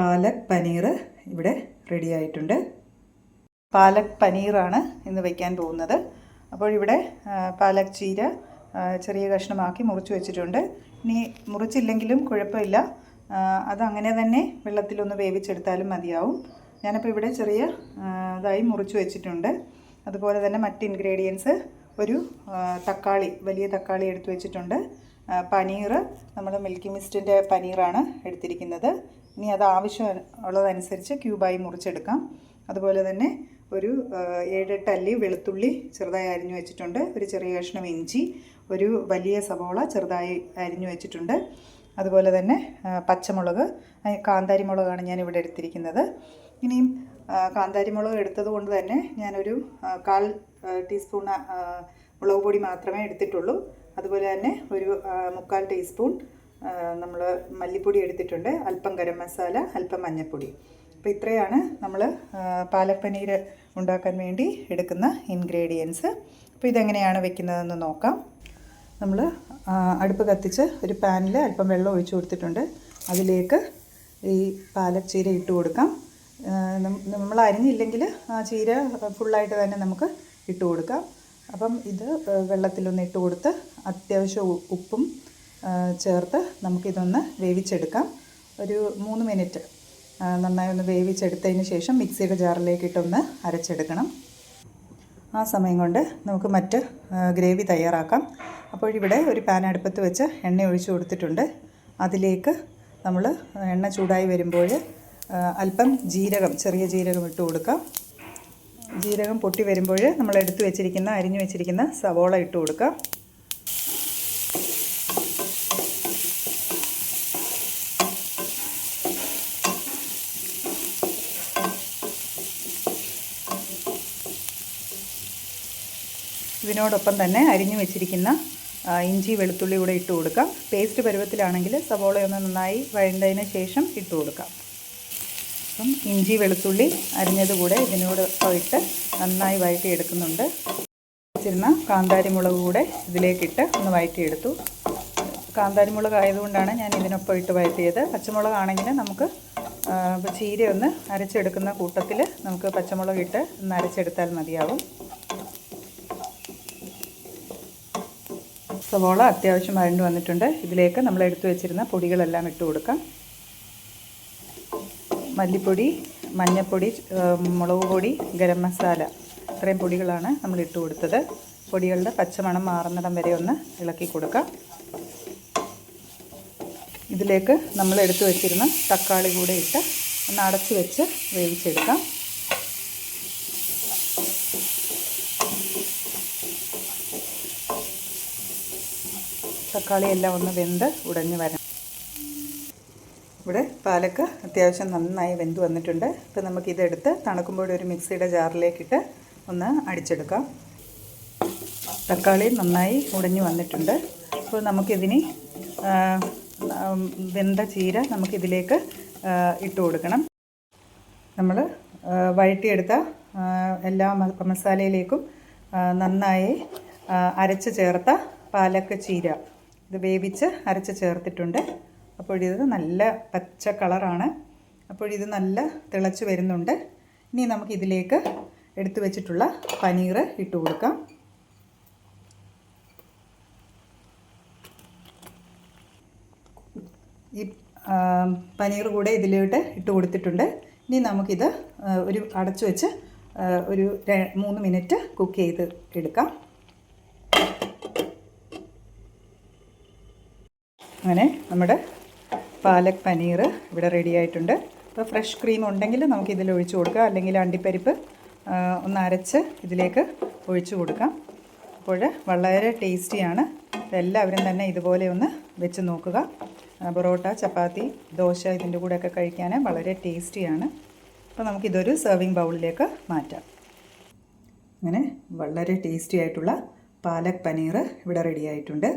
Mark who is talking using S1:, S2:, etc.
S1: പാലക് പനീർ ഇവിടെ റെഡി ആയിട്ടുണ്ട്. പാലക് പനീറാണ് ഇന്ന് വയ്ക്കാൻ പോകുന്നത്. അപ്പോൾ ഇവിടെ പാലക് ചീര ചെറിയ കഷ്ണമാക്കി മുറിച്ച് വെച്ചിട്ടുണ്ട്. ഇനി മുറിച്ചില്ലെങ്കിലും കുഴപ്പമില്ല. അതങ്ങനെ തന്നെ വെള്ളത്തിലൊന്ന് വേവിച്ചെടുത്താലും മതിയാവും. ഞാനപ്പോൾ ഇവിടെ ചെറിയ ഇതായി മുറിച്ച് വെച്ചിട്ടുണ്ട്. അതുപോലെ തന്നെ മറ്റ് ഇൻഗ്രീഡിയൻസ് ഒരു തക്കാളി വലിയ തക്കാളി എടുത്തു വെച്ചിട്ടുണ്ട്. പനീർ നമ്മൾ മിൽക്കി മിസ്റ്റിന്റെ പനീറാണ് എടുത്തിരിക്കുന്നത്. ഇനി അത് ആവശ്യം ഉള്ളതനുസരിച്ച് ക്യൂബായി മുറിച്ചെടുക്കാം. അതുപോലെ തന്നെ ഒരു ഏഴെട്ട് അല്ലി വെളുത്തുള്ളി ചെറുതായി അരിഞ്ഞു വെച്ചിട്ടുണ്ട്. ഒരു ചെറിയ കഷ്ണം ഇഞ്ചി ഒരു വലിയ സവോള ചെറുതായി അരിഞ്ഞു വെച്ചിട്ടുണ്ട്. അതുപോലെ തന്നെ പച്ചമുളക് കാന്താരി മുളകാണ് ഞാൻ ഇവിടെ എടുത്തിരിക്കുന്നത്. ഇനിയും കാന്താരി മുളക് എടുത്തത് കൊണ്ട് തന്നെ ഞാനൊരു കാൽ ടീസ്പൂൺ മുളക് പൊടി മാത്രമേ എടുത്തിട്ടുള്ളൂ. അതുപോലെ തന്നെ ഒരു മുക്കാൽ ടീസ്പൂൺ നമ്മൾ മല്ലിപ്പൊടി എടുത്തിട്ടുണ്ട്. അല്പം ഗരം മസാല അല്പം മഞ്ഞൾപ്പൊടി. അപ്പോൾ ഇത്രയാണ് നമ്മൾ പാലക് പനീർ ഉണ്ടാക്കാൻ വേണ്ടി എടുക്കുന്ന ഇൻഗ്രീഡിയൻസ് അപ്പോൾ ഇതെങ്ങനെയാണ് വെക്കുന്നതെന്ന് നോക്കാം. നമ്മൾ അടുപ്പ് കത്തിച്ച് ഒരു പാനിൽ അല്പം വെള്ളം ഒഴിച്ചു കൊടുത്തിട്ടുണ്ട്. അതിലേക്ക് ഈ പാലക് ചീര ഇട്ട് കൊടുക്കാം. നമ്മൾ അരിഞ്ഞില്ലെങ്കിൽ ആ ചീര ഫുള്ളായിട്ട് തന്നെ നമുക്ക് ഇട്ട് കൊടുക്കാം. അപ്പം ഇത് വെള്ളത്തിലൊന്ന് ഇട്ട് കൊടുത്ത് അത്യാവശ്യം ഉപ്പും ചേർത്ത് നമുക്കിതൊന്ന് വേവിച്ചെടുക്കാം. ഒരു മൂന്ന് മിനിറ്റ് നന്നായി ഒന്ന് വേവിച്ചെടുത്തതിന് ശേഷം മിക്സിയുടെ ജാറിലേക്ക് ഇട്ടൊന്ന് അരച്ചെടുക്കണം. ആ സമയം കൊണ്ട് നമുക്ക് മറ്റ് ഗ്രേവി തയ്യാറാക്കാം. അപ്പോൾ ഇവിടെ ഒരു പാൻ അടുപ്പത്ത് വെച്ച് എണ്ണ ഒഴിച്ചു കൊടുത്തിട്ടുണ്ട്. അതിലേക്ക് നമ്മൾ എണ്ണ ചൂടായി വരുമ്പോൾ അല്പം ജീരകം ചെറിയ ജീരകം ഇട്ട് കൊടുക്കാം. ജീരകം പൊട്ടി വരുമ്പോൾ നമ്മൾ എടുത്തു വെച്ചിരിക്കുന്ന അരിഞ്ഞു വെച്ചിരിക്കുന്ന സവോള ഇട്ട് കൊടുക്കാം. ഇതിനോടൊപ്പം തന്നെ അരിഞ്ഞു വെച്ചിരിക്കുന്ന ഇഞ്ചി വെളുത്തുള്ളി കൂടെ ഇട്ട് കൊടുക്കാം. പേസ്റ്റ് പരുവത്തിലാണെങ്കിൽ സവോള ഒന്ന് നന്നായി വഴണ്ടതിന് ശേഷം ഇട്ട് കൊടുക്കാം. അപ്പം ഇഞ്ചി വെളുത്തുള്ളി അരിഞ്ഞത് കൂടെ ഇതിനോട് ഇട്ട് നന്നായി വഴറ്റിയെടുക്കുന്നുണ്ട്. വെച്ചിരുന്ന കാന്താരി മുളക് കൂടെ ഇതിലേക്കിട്ട് ഒന്ന് വഴറ്റിയെടുത്തു. കാന്താരി മുളക് ആയതുകൊണ്ടാണ് ഞാൻ ഇതിനൊപ്പം ഇട്ട് വഴറ്റിയത്. പച്ചമുളകാണെങ്കിൽ നമുക്ക് ചീര ഒന്ന് അരച്ചെടുക്കുന്ന കൂട്ടത്തിൽ നമുക്ക് പച്ചമുളക് ഇട്ട് ഒന്ന് അരച്ചെടുത്താൽ മതിയാവും. സവോള അത്യാവശ്യം വഴണ്ടു വന്നിട്ടുണ്ട്. ഇതിലേക്ക് നമ്മൾ എടുത്തു വെച്ചിരുന്ന പൊടികളെല്ലാം ഇട്ട് കൊടുക്കാം. മല്ലിപ്പൊടി മഞ്ഞൾപ്പൊടി മുളക് പൊടി ഗരം മസാല ഇത്രയും പൊടികളാണ് നമ്മൾ ഇട്ട് കൊടുത്തത്. പൊടികളുടെ പച്ചമണം മാറുന്നിടം വരെ ഒന്ന് ഇളക്കി കൊടുക്കാം. ഇതിലേക്ക് നമ്മൾ എടുത്തു വെച്ചിരുന്ന തക്കാളി കൂടെ ഇട്ട് ഒന്ന് അടച്ചു വെച്ച് വേവിച്ചെടുക്കാം. തക്കാളി എല്ലാം ഒന്ന് വെന്ത് ഉടഞ്ഞ് വരണം. ഇവിടെ പാലക്ക് അത്യാവശ്യം നന്നായി വെന്ത് വന്നിട്ടുണ്ട്. ഇപ്പം നമുക്കിതെടുത്ത് തണുക്കുമ്പോൾ ഒരു മിക്സിയുടെ ജാറിലേക്കിട്ട് ഒന്ന് അടിച്ചെടുക്കാം. തക്കാളി നന്നായി ഉടഞ്ഞു വന്നിട്ടുണ്ട്. അപ്പോൾ നമുക്കിതിന് വെന്ത ചീര നമുക്കിതിലേക്ക് ഇട്ട് കൊടുക്കണം. നമ്മൾ വഴറ്റിയെടുത്ത എല്ലാ മസാലയിലേക്കും നന്നായി അരച്ച് ചേർത്ത പാലക്ക് ചീര ഇത് വേവിച്ച് അരച്ച് ചേർത്തിട്ടുണ്ട്. അപ്പോഴിത് നല്ല പച്ച കളറാണ്. അപ്പോഴിത് നല്ല തിളച്ച് വരുന്നുണ്ട്. ഇനി നമുക്കിതിലേക്ക് എടുത്തു വെച്ചിട്ടുള്ള പനീർ ഇട്ട് കൊടുക്കാം. ഈ പനീർ കൂടെ ഇതിലോട്ട് ഇട്ട് കൊടുത്തിട്ടുണ്ട്. ഇനി നമുക്കിത് ഒരു അടച്ചു വെച്ച് ഒരു മൂന്ന് മിനിറ്റ് കുക്ക് ചെയ്ത് എടുക്കാം. അങ്ങനെ നമ്മുടെ പാലക് പനീർ ഇവിടെ റെഡി ആയിട്ടുണ്ട്. അപ്പോൾ ഫ്രഷ് ക്രീം ഉണ്ടെങ്കിൽ നമുക്ക് ഇതിൽ ഒഴിച്ചു കൊടുക്കാം. അല്ലെങ്കിൽ അണ്ടിപ്പരിപ്പ് ഒന്ന് അരച്ച് ഇതിലേക്ക് ഒഴിച്ചു കൊടുക്കാം. അപ്പോൾ വളരെ ടേസ്റ്റിയാണ് എല്ലാവരും തന്നെ ഇതുപോലെ ഒന്ന് വെച്ച് നോക്കുക. പൊറോട്ട ചപ്പാത്തി ദോശ ഇതിന്റെ കൂടെയൊക്കെ കഴിക്കാൻ വളരെ ടേസ്റ്റിയാണ് അപ്പോൾ നമുക്കിതൊരു സെർവിങ് ബൗളിലേക്ക് മാറ്റാം. അങ്ങനെ വളരെ ടേസ്റ്റി ആയിട്ടുള്ള പാലക് പനീർ ഇവിടെ റെഡി ആയിട്ടുണ്ട്.